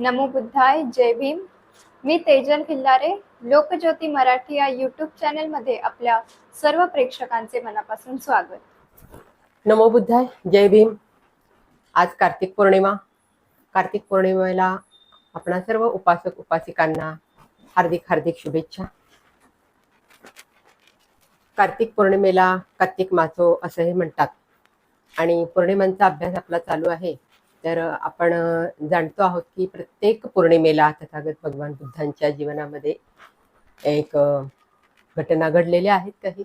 नमो बुद्धाय जय भीम. मी तेजल खिल्लारे लोकज्योती मराठी या यूट्यूब चॅनलमध्ये आपल्या सर्व प्रेक्षकांचे मनापासून स्वागत. नमो बुद्धाय जय भीम. आज कार्तिक पौर्णिमा. कार्तिक पौर्णिमेला आपणा सर्व उपासक उपासिकांना हार्दिक हार्दिक शुभेच्छा. कार्तिक पौर्णिमेला कार्तिक मासो असंही म्हणतात. आणि पौर्णिमांचा अभ्यास आपला चालू आहे. तर आपण जाणतो आहोत की प्रत्येक पौर्णिमेला तथागत भगवान बुद्धांच्या जीवनामध्ये एक घटना घडलेल्या आहेत काही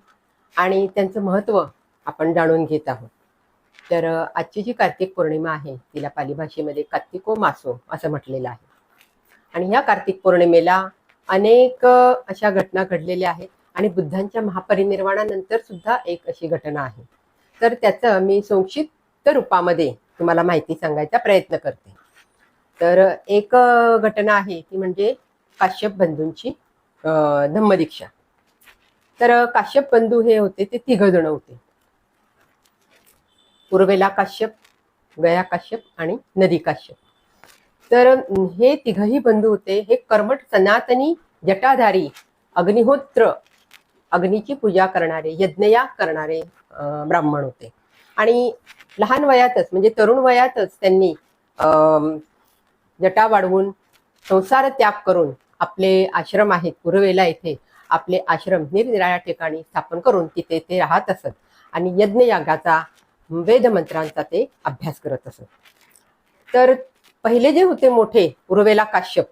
आणि त्यांचं महत्त्व आपण जाणून घेत आहोत. तर आजची जी कार्तिक पौर्णिमा आहे तिला पाली भाषेमध्ये कार्तिको मासो असं म्हटलेलं आहे. आणि ह्या कार्तिक पौर्णिमेला अनेक अशा घटना घडलेल्या आहेत आणि बुद्धांच्या महापरिनिर्वाणानंतर सुद्धा एक अशी घटना आहे. तर त्याचं मी संक्षिप्त रूपामध्ये तुम्हाला माहिती सांगायचा प्रयत्न करते. तर एक घटना आहे ती म्हणजे काश्यप बंधूंची धम्मदीक्षा. तर काश्यप बंधू हे होते ते तिघ जण होते. पूर्वेला काश्यप गया काश्यप आणि नदी काश्यप. तर हे तिघही बंधू होते हे कर्मठ सनातनी जटाधारी अग्निहोत्र अग्नीची पूजा करणारे यज्ञयाग करणारे ब्राह्मण होते. आणि लहान वयातच म्हणजे तरुण वयातच त्यांनी जटा वाढवून संसार त्याग करून आपले आश्रम आहेत पूर्वेला येथे आपले आश्रम निरनिराळ्या ठिकाणी स्थापन करून तिथे ते राहत असत. आणि यज्ञयागाचा वेद मंत्रांचा ते अभ्यास करत असत. तर पहिले जे होते मोठे उर्वेला काश्यप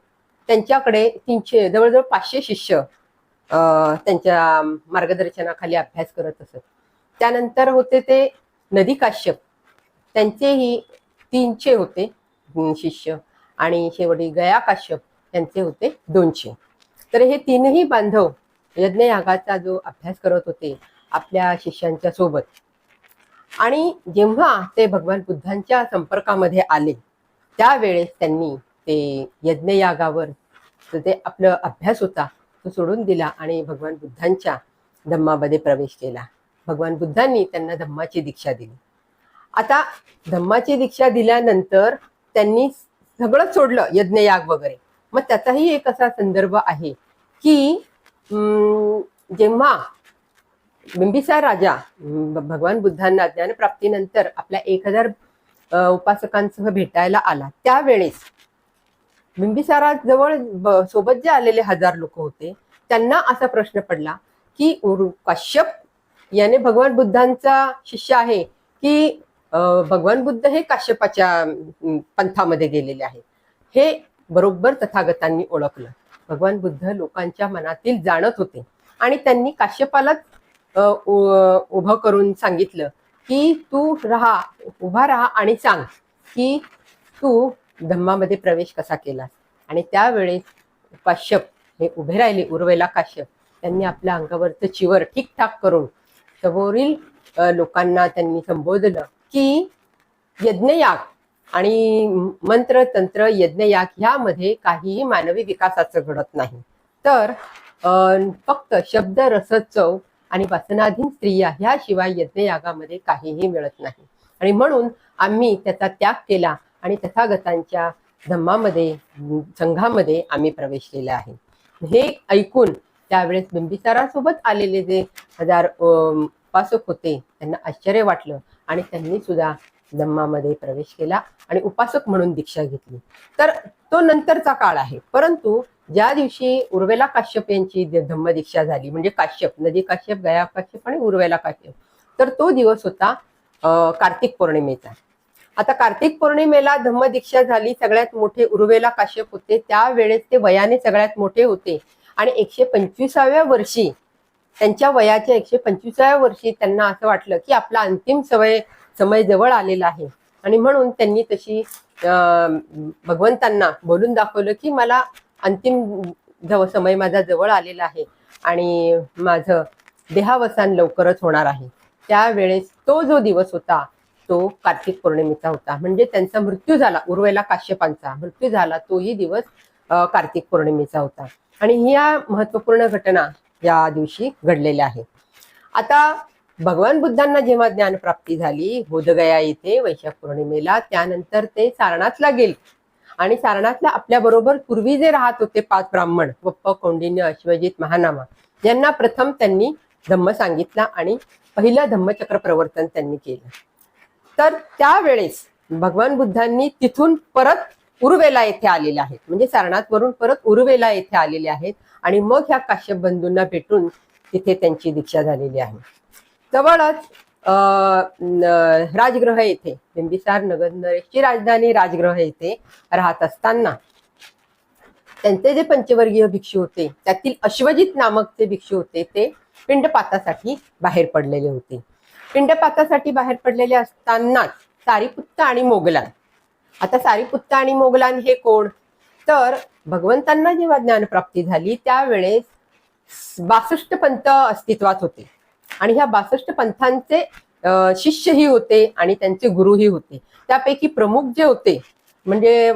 त्यांच्याकडे तीनशे जवळजवळ पाचशे शिष्य त्यांच्या मार्गदर्शनाखाली अभ्यास करत असत. त्यानंतर होते ते नदी काश्यप. त्यांचेही तीनशे होते शिष्य. आणि शेवटी गया काश्यप त्यांचे होते दोनशे. तर हे तीनही बांधव यज्ञयागाचा जो अभ्यास करत होते आपल्या शिष्यांच्या सोबत. आणि जेव्हा ते भगवान बुद्धांच्या संपर्कामध्ये आले त्यावेळेस त्यांनी ते यज्ञयागावर ते आपलं अभ्यास होता तो सोडून दिला आणि भगवान बुद्धांच्या धम्मामध्ये प्रवेश केला. भगवान बुद्धांनी त्यांना धम्माची दीक्षा दिली. आता धम्माची दीक्षा दिल्यानंतर त्यांनी सगळं सोडलं यज्ञयाग वगैरे. मग त्याचाही एक असा संदर्भ आहे की जेव्हा बिंबिसार राजा भगवान बुद्धांना ज्ञानप्राप्तीनंतर आपल्या एक हजार उपासकांसह भेटायला आला त्यावेळेस बिंबिसाराजवळ सोबत जे आलेले हजार लोक होते त्यांना असा प्रश्न पडला की उरु- काश्यप याने भगवान बुद्धांचा शिष्य आहे की भगवान बुद्ध हे काश्यपाच्या पंथामध्ये गेलेले आहेत. हे बरोबर तथागतांनी ओळखलं. भगवान बुद्ध लोकांच्या मनातील जाणत होते. आणि त्यांनी काश्यपालाच उ- उभं करून सांगितलं की तू राहा उभा राहा आणि सांग की तू धम्मामध्ये प्रवेश कसा केलास? आणि त्यावेळेस काश्यप हे उभे राहिले उर्वेला काश्यप त्यांनी आपल्या अंगावरचं चिवर ठीकठाक करून समोरील लोकांना त्यांनी संबोधलं की यज्ञयाग आणि मंत्र तंत्र यज्ञयाग ह्यामध्ये काहीही मानवी विकासाचं घडत नाही. तर फक्त शब्द रसचव आणि वासनाधीन स्त्रिया ह्याशिवाय यज्ञयागामध्ये काहीही मिळत नाही. आणि म्हणून आम्ही त्याचा त्याग केला आणि तथागतांच्या धम्मामध्ये संघामध्ये आम्ही प्रवेश केला आहे. हे ऐकून त्यावेळेस बिंबिसारासोबत आलेले जे हजार उपासक होते त्यांना आश्चर्य वाटलं आणि त्यांनी सुद्धा धम्मामध्ये प्रवेश केला आणि उपासक म्हणून दीक्षा घेतली. तर तो नंतरचा काळ आहे. परंतु ज्या दिवशी उर्वेला काश्यप यांची धम्म धम्मदीक्षा झाली म्हणजे काश्यप नदी काश्यप गया काश्यप आणि उर्वेला काश्यप तर तो दिवस होता कार्तिक पौर्णिमेचा. आता कार्तिक पौर्णिमेला धम्मदीक्षा झाली सगळ्यात मोठे उर्वेला काश्यप होते त्यावेळेस ते वयाने सगळ्यात मोठे होते. आणि एकशे पंचवीसाव्या वर्षी त्यांच्या वयाच्या एकशे पंचवीसाव्या वर्षी त्यांना असं वाटलं की आपला अंतिम सवय समय जवळ आलेला आहे. आणि म्हणून त्यांनी तशी भगवंतांना बोलून दाखवलं की मला अंतिम जव समय माझा जवळ आलेला आहे आणि माझं देहावसान लवकरच होणार आहे. त्यावेळेस तो जो दिवस होता तो कार्तिक पौर्णिमेचा होता. म्हणजे त्यांचा मृत्यू झाला उर्वेला काश्यपांचा मृत्यू झाला तोही दिवस कार्तिक पौर्णिमेचा होता. आणि ह्या महत्त्वपूर्ण घटना या दिवशी घडलेल्या आहेत. आता भगवान बुद्धांना जेव्हा ज्ञानप्राप्ती झाली बोधगया येथे वैशाख पौर्णिमेला त्यानंतर ते सारनाथला गेले. आणि सारनाथला आपल्या बरोबर पूर्वी जे राहत होते पाच ब्राह्मण वप्प कौंडिन्य अश्वजित महानामा यांना प्रथम त्यांनी धम्म सांगितला आणि पहिलं धम्मचक्र प्रवर्तन त्यांनी केलं. तर त्यावेळेस भगवान बुद्धांनी तिथून परत उरुवेला येथे आलेले आहेत. म्हणजे सारनाथ वरून परत उरुवेला येथे आलेले आहेत आणि मग ह्या काश्यप बंधूंना भेटून तिथे त्यांची दीक्षा झालेली आहे. जवळच अं, राजगृह येथे बिंबिसार नगर नरेशची राजधानी राजगृह येथे राहत असताना त्यांचे जे पंचवर्गीय भिक्षू होते त्यातील अश्वजित नामक जे भिक्षू होते ते पिंडपातासाठी बाहेर पडलेले होते. पिंडपातासाठी बाहेर पडलेले असतानाच सारीपुत्त आणि मोगलान आता सारीपुत्त आणि मोगलान हे कोण? तर भगवंतांना जेव्हा ज्ञानप्राप्ती झाली त्यावेळेस बासष्ट पंथ अस्तित्वात होते. आणि ह्या बासष्ट पंथांचे शिष्यही होते आणि त्यांचे गुरुही होते. त्यापैकी प्रमुख जे होते म्हणजे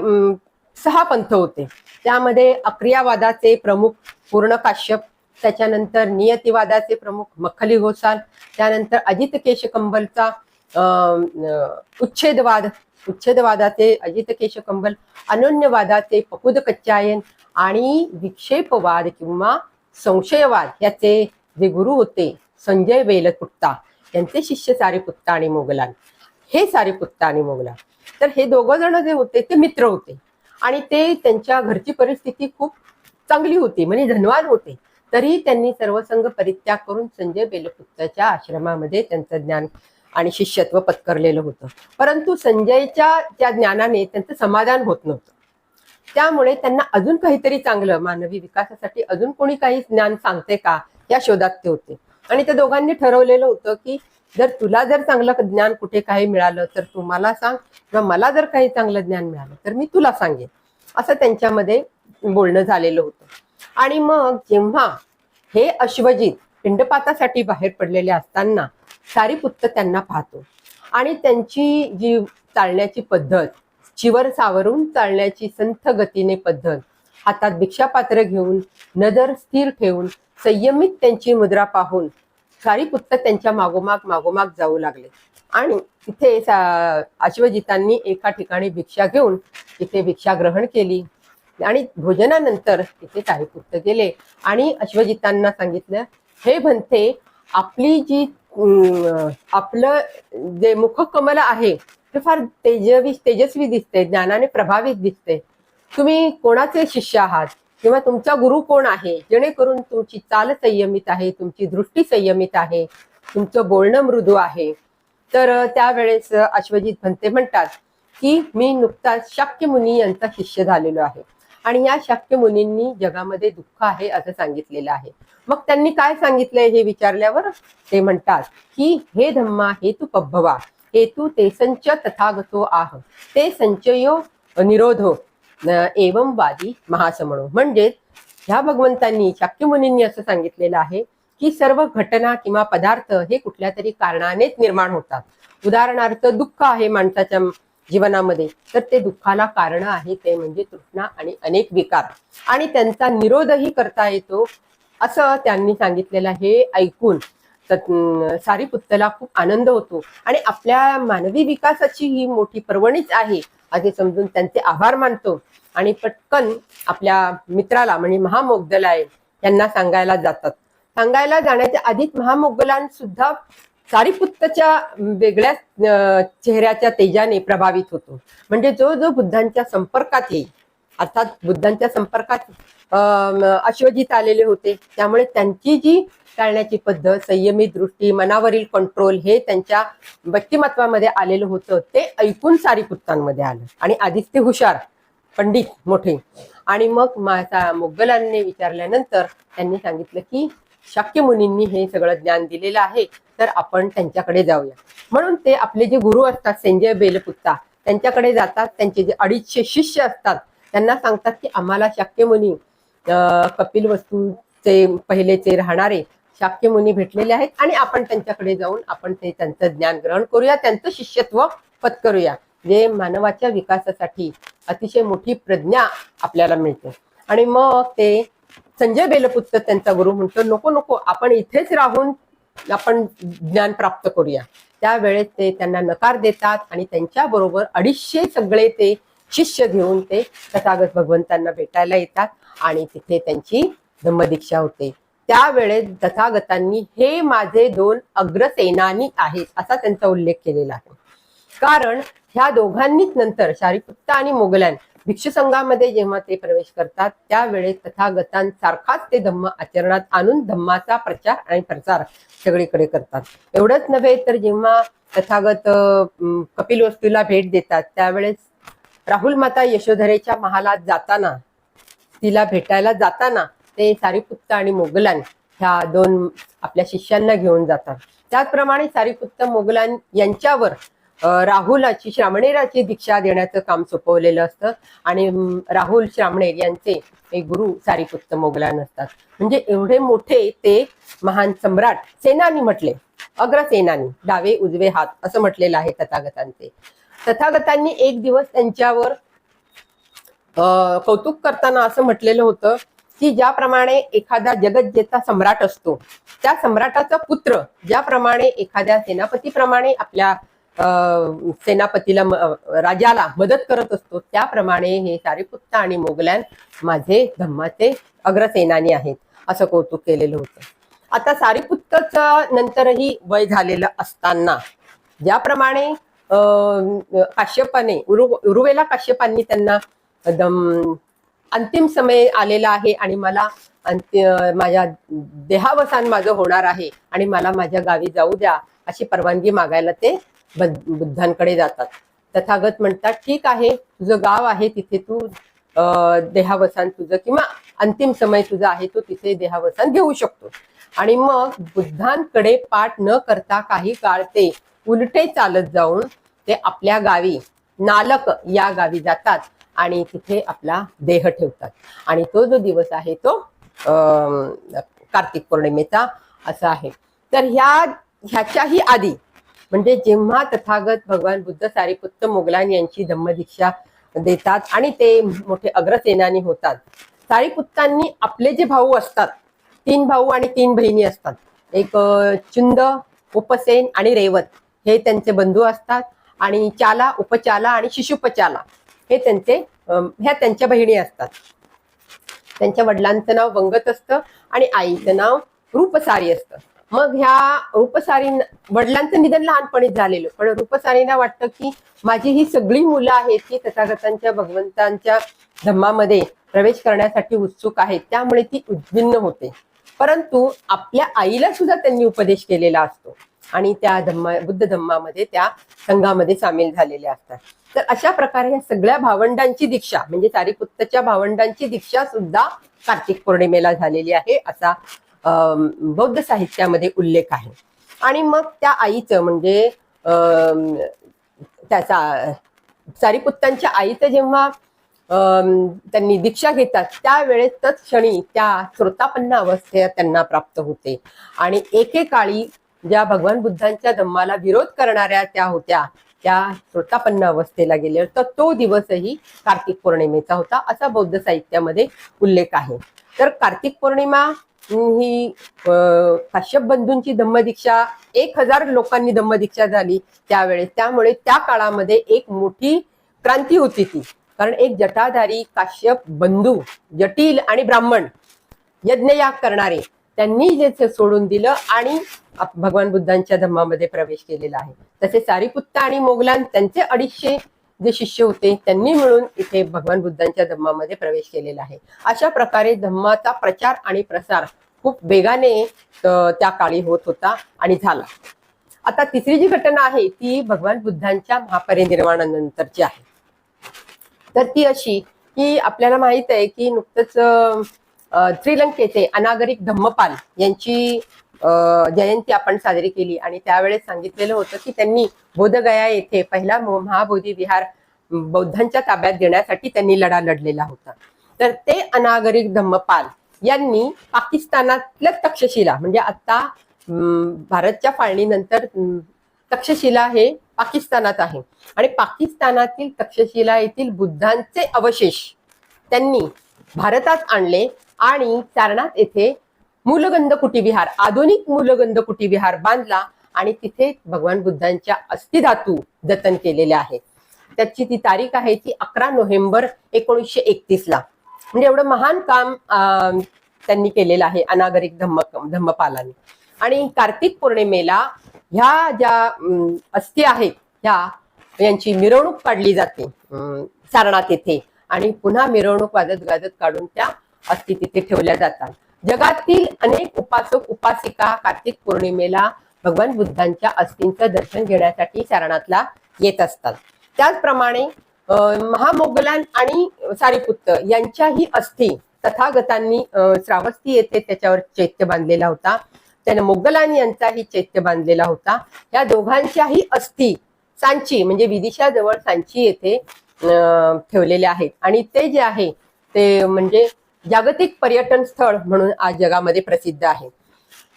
सहा पंथ होते. त्यामध्ये अक्रियावादाचे प्रमुख पूर्ण काश्यप त्याच्यानंतर नियतिवादाचे प्रमुख मखली घोसाल त्यानंतर अजित केशकंबलचा उच्छेदवाद उच्छेदवादाचे अजित केशकंबल अनन्यवादाचे पकुद कच्चायन आणि विक्षेपवाद किंवा संशयवाद याचे जे गुरु होते संजय वेलपुत्ता यांचे शिष्य सारीपुत्ता आणि मोगलान. हे सारीपुत्ता आणि मोगलान. तर हे दोघं जण जे होते ते मित्र होते आणि ते त्यांच्या घरची परिस्थिती खूप चांगली होती म्हणजे धनवान होते. तरी त्यांनी सर्वसंग परित्याग करून संजय बेलपुत्ताच्या आश्रमामध्ये त्यांचं ज्ञान आणि शिष्यत्व पत्करलेलं होतं. परंतु संजयच्या त्या ज्ञानाने त्यांचं समाधान होत नव्हतं. त्यामुळे त्यांना अजून काहीतरी चांगलं मानवी विकासासाठी अजून कोणी काही ज्ञान सांगते का या शोधात ते होते. आणि त्या दोघांनी ठरवलेलं होतं की जर तुला जर चांगलं ज्ञान कुठे काही मिळालं तर तू मला सांग किंवा मला जर काही चांगलं ज्ञान मिळालं तर मी तुला सांगेन. असं त्यांच्यामध्ये बोलणं झालेलं होतं. आणि मग जेव्हा हे अश्वजित पिंडपातासाठी बाहेर पडलेले असताना सारीपुत्त त्यांना पाहतो. आणि त्यांची जी चालण्याची पद्धत चिवर सावरून चालण्याची संथ गतीने पद्धत हातात भिक्षापात्र घेऊन नजर स्थिर ठेवून संयमित त्यांची मुद्रा पाहून सारीपुत्त त्यांच्या मागोमाग मागोमाग जाऊ लागले. आणि तिथे सा- अश्वजितांनी एका ठिकाणी भिक्षा घेऊन तिथे भिक्षा ग्रहण केली. आणि भोजनानंतर तिथे सारीपुत्त गेले. आणि अश्वजितांना सांगितलं हे म्हणते आपली जी आपलं जे मुखकमल आहे ते फार तेजवी तेजस्वी दिसते ज्ञानाने प्रभावित दिसते. तुम्ही कोणाचे शिष्य आहात? किंवा तुमचा गुरु कोण आहे? जेणेकरून तुमची चाल संयमित आहे तुमची दृष्टी संयमित आहे तुमचं बोलणं मृदू आहे. तर त्यावेळेस अश्वजित भंते म्हणतात की मी नुकताच शाक्य मुनी यांचा शिष्य झालेलो आहे. आणि या शाक्य मुनींनी जगामध्ये दुःख आहे असं सांगितलेलं आहे. मग त्यांनी काय सांगितलंय हे विचारल्यावर ते म्हणतात की हे धम्मा हे तू पब्भवा हेतू ते संच तथागतो आह ते संचयो निरोधो एवम एवं वादी महासमणो. म्हणजेच ह्या भगवंतांनी शाक्य मुनींनी असं सांगितलेलं आहे की सर्व घटना किंवा पदार्थ हे कुठल्या तरी कारणानेच निर्माण होतात. उदाहरणार्थ दुःख आहे माणसाच्या जीवनामध्ये. तर ते दुःखाला कारण आहे ते म्हणजे तृष्णा आणि अनेक विकार. आणि त्यांचा निरोधही करता येतो असं त्यांनी सांगितलेलं हे ऐकून. सारी पुत्तला खूप आनंद होतो. आणि आपल्या मानवी विकासाची ही मोठी पर्वणीच आहे असे समजून त्यांचे आभार मानतो. आणि पटकन आपल्या मित्राला म्हणजे महामोगदलाय यांना सांगायला जातात. सांगायला जाण्याच्या आधीच महामोगलान सुद्धा सारीपुत्तच्या वेगळ्या चेहऱ्याच्या तेजाने प्रभावित होतो. म्हणजे जो जो बुद्धांच्या संपर्कात येईल अर्थात बुद्धांच्या संपर्कात अं, अश्वजित आलेले होते त्यामुळे त्यांची जी टाळण्याची पद्धत संयमी दृष्टी मनावरील कंट्रोल हे त्यांच्या व्यक्तिमत्वामध्ये आलेलं होतं ते ऐकून सारीपुत्तांमध्ये आलं. आणि आधीच ते हुशार पंडित मोठे. आणि मग माझा मोगलांनी विचारल्यानंतर त्यांनी सांगितलं की शाक्य मुनींनी हे सगळं ज्ञान दिलेलं आहे तर आपण त्यांच्याकडे जाऊया. म्हणून ते आपले जे गुरु असतात संजय बेलपुत्ता त्यांच्याकडे जातात त्यांचे जे अडीचशे शिष्य असतात त्यांना सांगतात की आम्हाला शाक्य मुनी कपिल वस्तूचे पहिलेचे राहणारे शाक्य मुनी भेटलेले आहेत आणि आपण त्यांच्याकडे जाऊन आपण ते त्यांचं ज्ञान ग्रहण करूया त्यांचं शिष्यत्व पत्करूया जे मानवाच्या विकासासाठी अतिशय मोठी प्रज्ञा आपल्याला मिळते. आणि मग ते संजय बेलपुत्र त्यांचा गुरु म्हणतो नको नको आपण इथेच राहून आपण ज्ञान प्राप्त करूया. त्यावेळेस ते त्यांना नकार देतात आणि त्यांच्या बरोबर अडीचशे सगळे ते शिष्य घेऊन ते तथागत भगवंतांना भेटायला येतात आणि तिथे त्यांची धम्मदीक्षा होते. त्यावेळेस तथागतांनी हे माझे दोन अग्रसेनानी आहेत असा त्यांचा उल्लेख केलेला आहे. कारण ह्या दोघांनीच नंतर शारीपुत्ता आणि मोगलान भिक्षू संघामध्ये जेव्हा ते प्रवेश करतात त्यावेळेस तथागतांसारखाच ते धम्म आचरणात आणून धम्माचा प्रचार आणि प्रसार सगळीकडे करतात. एवढंच नव्हे तर जेव्हा तथागत कपिल वस्तूला भेट देतात त्यावेळेस राहुल माता यशोधरेच्या महालात जाताना तिला भेटायला जाताना ते सारीपुत्त आणि मोगलान ह्या दोन आपल्या शिष्यांना घेऊन जातात. त्याचप्रमाणे सारीपुत्त मोगलान यांच्यावर राहुलाची श्रामणेराची दीक्षा देण्याचं काम सोपवलेलं असतं. आणि राहुल श्रामणेर यांचे हे गुरु सारीपुत्त मोगलान असतात. म्हणजे एवढे मोठे ते महान सम्राट सेनानी म्हटले. अग्रसेनानी डावे उजवे हात असं म्हटलेलं आहे तथागतांचे. तथागतांनी एक दिवस त्यांच्यावर अं, कौतुक करताना असं म्हटलेलं होतं की ज्याप्रमाणे एखादा जगज्जेता सम्राट असतो त्या सम्राटाचा पुत्र ज्याप्रमाणे एखाद्या सेनापतीप्रमाणे आपल्या सेनापतीला राजाला मदत करत असतो. त्याप्रमाणे हे सारीपुत्त आणि मोगल्यान माझे धम्माचे अग्रसेनानी आहेत. असं कौतुक केलेलं होतं. आता सारीपुत्तच नंतरही वय झालेलं असताना ज्याप्रमाणे अं, काश्यपाने उरु उरुवेला काश्यपांनी त्यांना दम अंतिम समय आलेला आहे आणि मला अंत्य माझ्या देहावसान माझं होणार आहे आणि मला माझ्या गावी जाऊ द्या अशी परवानगी मागायला ते बुद्धांकडे जातात. तथागत म्हणतात ठीक आहे तुझं गाव आहे तिथे तू देहावसान तुझं किंवा अंतिम समय तुझा आहे तो तिथे देहावसान घेऊ शकतो. आणि मग बुद्धांकडे पाठ न करता काही काळ ते उलटे चालत जाऊन ते आपल्या गावी नालक या गावी जातात आणि तिथे आपला देह ठेवतात. आणि तो जो दिवस आहे तो कार्तिक पौर्णिमेचा असा आहे. तर ह्या ह्याच्याही आधी म्हणजे जेव्हा तथागत भगवान बुद्ध सारीपुत्त मोगलान यांची धम्मदीक्षा देतात आणि ते मोठे अग्रसेनानी होतात सारीपुत्तांनी आपले जे भाऊ असतात तीन भाऊ आणि तीन बहिणी असतात एक चुंद उपसेन आणि रेवत हे त्यांचे बंधू असतात आणि चाला उपचाला आणि शिशुपचाला हे त्यांचे ह्या त्यांच्या बहिणी असतात. त्यांच्या वडिलांचं नाव वंगत असतं आणि आईचं नाव रूपसारी असतं. मग ह्या रूपसारी वडिलांचं निधन लहानपणी झालेलं. पण रूपसारीना वाटतं की माझी ही सगळी मुलं आहेत की तथागतांच्या भगवंतांच्या धम्मामध्ये प्रवेश करण्यासाठी उत्सुक आहेत त्यामुळे ती उद्भिन्न होते. परंतु आपल्या आईला सुद्धा त्यांनी उपदेश केलेला असतो. आणि त्या धम्मा बुद्ध धम्मामध्ये त्या संघामध्ये सामील झालेल्या असतात. तर अशा प्रकारे या सगळ्या भावंडांची दीक्षा म्हणजे सारीपुत्तच्या भावंडांची दीक्षा सुद्धा कार्तिक पौर्णिमेला झालेली आहे असा बौद्ध साहित्यामध्ये उल्लेख आहे. आणि मग त्या आईचं म्हणजे अं, त्याचा सारीपुत्तांच्या आईचं जेव्हा त्यांनी दीक्षा घेतात त्यावेळेस तत्क्षणी त्या श्रोतापन्न अवस्थेत त्यांना प्राप्त होते. आणि एकेकाळी ज्या भगवान बुद्धांच्या धम्माला विरोध करणाऱ्या त्या होत्या त्या श्रोतापन्न अवस्थेला गेल्या तर तो दिवसही कार्तिक पौर्णिमेचा होता असा बौद्ध साहित्यामध्ये उल्लेख आहे. तर कार्तिक पौर्णिमा ही अं, काश्यप बंधूंची धम्मदीक्षा एक हजार लोकांनी धम्मदीक्षा झाली त्यावेळेस. त्यामुळे त्या काळामध्ये एक मोठी क्रांती होती ती. कारण एक जटाधारी काश्यप बंधू जटिल आणि ब्राह्मण यज्ञयाग करणारे त्यांनी जे सोडून दिलं आणि भगवान बुद्धांच्या धम्मामध्ये प्रवेश केलेला आहे. तसे सारीपुत्ता आणि मोगलान त्यांचे अडीचशे जे शिष्य होते त्यांनी मिळून इथे भगवान बुद्धांच्या धम्मामध्ये प्रवेश केलेला आहे. अशा प्रकारे धम्माचा प्रचार आणि प्रसार खूप वेगाने त्या काळी होत होता आणि झाला. आता तिसरी जी घटना आहे ती भगवान बुद्धांच्या महापरिनिर्वाणानंतरची आहे. तर ती अशी की आपल्याला माहीत आहे की नुकतंच श्रीलंकेचे अनागरिक धम्मपाल यांची जयंती आपण साजरी केली आणि त्यावेळेस सांगितलेलं होतं की त्यांनी बोधगया येथे पहिला महाबोधी विहार बौद्धांच्या ताब्यात देण्यासाठी त्यांनी लढा लढलेला होता. तर ते अनागरिक धम्मपाल यांनी पाकिस्तानातल्या तक्षशिला म्हणजे आता भारतच्या फाळणीनंतर तक्षशिला हे पाकिस्तानात आहे. आणि पाकिस्तानातील तक्षशिला येथील बुद्धांचे अवशेष त्यांनी भारतात आणले आणि सारनाथ येथे मूलगंध कुटीविहार आधुनिक मूलगंध कुटीविहार बांधला आणि तिथे भगवान बुद्धांच्या अस्थिधातू जतन केलेल्या आहेत त्याची ती तारीख आहे ती अकरा नोव्हेंबर एकोणीसशे एकतीस ला. म्हणजे एवढं महान काम त्यांनी केलेलं आहे अनागरिक धम्म धम्मपालांनी. आणि कार्तिक पौर्णिमेला ह्या ज्या अस्थि अस्थी आहेत ह्या यांची मिरवणूक काढली जाते अं, सारनाथ येथे. आणि पुन्हा मिरवणूक वाजत गाजत काढून त्या अस्थी तिथे ठेवल्या जातात. जगातील अनेक उपासक उपासिका कार्तिक पौर्णिमेला भगवान बुद्धांच्या अस्थींचं दर्शन घेण्यासाठी सारणाथला येत असतात. त्याचप्रमाणे महामोगलान आणि सारीपुत्र यांच्याही अस्थी तथागतांनी श्रावस्ती येथे त्याच्यावर चैत्य बांधलेला होता. त्याने मोगलान यांचाही चैत्य बांधलेला होता. या दोघांच्याही अस्थी सांची म्हणजे विदिशाजवळ सांची येथे ठेवलेल्या ठेवलेले आहेत. आणि ते जे आहे ते म्हणजे जागतिक पर्यटन स्थळ म्हणून आज जगामध्ये प्रसिद्ध आहे.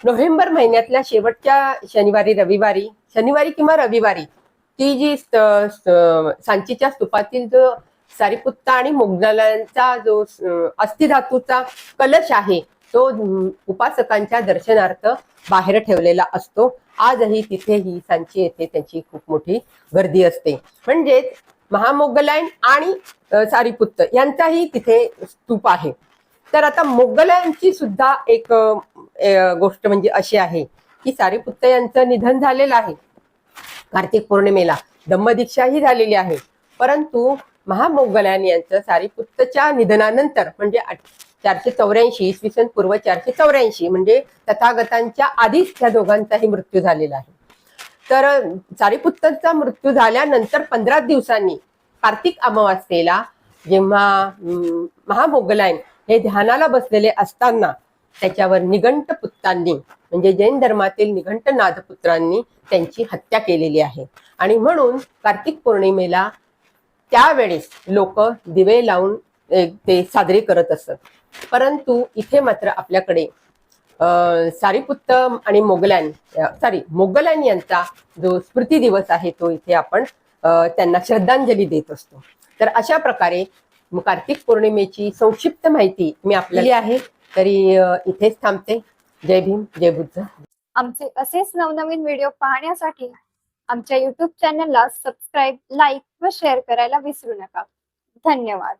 नोव्हेंबर महिन्यातल्या शेवटच्या शनिवारी रविवारी शनिवारी किंवा रविवारी ती जी सांचीच्या स्तूपातील जो सारीपुत्ता आणि मोगलांचा जो अस्थिधातूचा कलश आहे तो उपासकांच्या दर्शनार्थ बाहेर ठेवलेला असतो. आजही तिथे ही सांची येथे त्यांची खूप मोठी गर्दी असते. म्हणजेच महामोगलायन आणि सारीपुत्त यांचाही तिथे स्तूप आहे. तर आता मोगलांची सुद्धा एक गोष्ट म्हणजे अशी आहे की सारीपुत्त यांचं निधन झालेलं आहे. कार्तिक पौर्णिमेला दम्मदीक्षाही झालेली आहे. परंतु महामोगलान यांचं सारीपुत्तच्या निधनानंतर म्हणजे आठ- चारशे चौऱ्याऐंशी इसवी सन पूर्व चारशे चौऱ्याऐंशी म्हणजे तथागतांच्या आधीच त्या दोघांचाही मृत्यू झालेला आहे. तर अं, सारीपुत्तचा मृत्यू झाल्यानंतर पंधरा दिवसांनी कार्तिक अमावास्येला जेव्हा महामोगलायन हे ध्यानाला बसलेले असताना त्याच्यावर निघंट पुत्रांनी म्हणजे जैन धर्मातील निघंट नादपुत्रांनी त्यांची हत्या केलेली आहे. आणि म्हणून कार्तिक पौर्णिमेला त्यावेळेस लोक दिवे लावून ते साजरे करत असत. परंतु इथे मात्र आपल्याकडे सारीपुत्त आणि मोगलान सॉरी मोगलान यांचा जो स्मृती दिवस आहे तो इथे आपण त्यांना श्रद्धांजली देत असतो. तर अशा प्रकारे कार्तिक पौर्णिमेची संक्षिप्त माहिती मी आपल्याला आहे. तरी इथेच थांबते. जय भीम जय बुद्ध. आमचे असेच नवनवीन व्हिडिओ पाहण्यासाठी आमच्या युट्यूब चॅनलला सबस्क्राईब लाईक व शेअर करायला विसरू नका. धन्यवाद.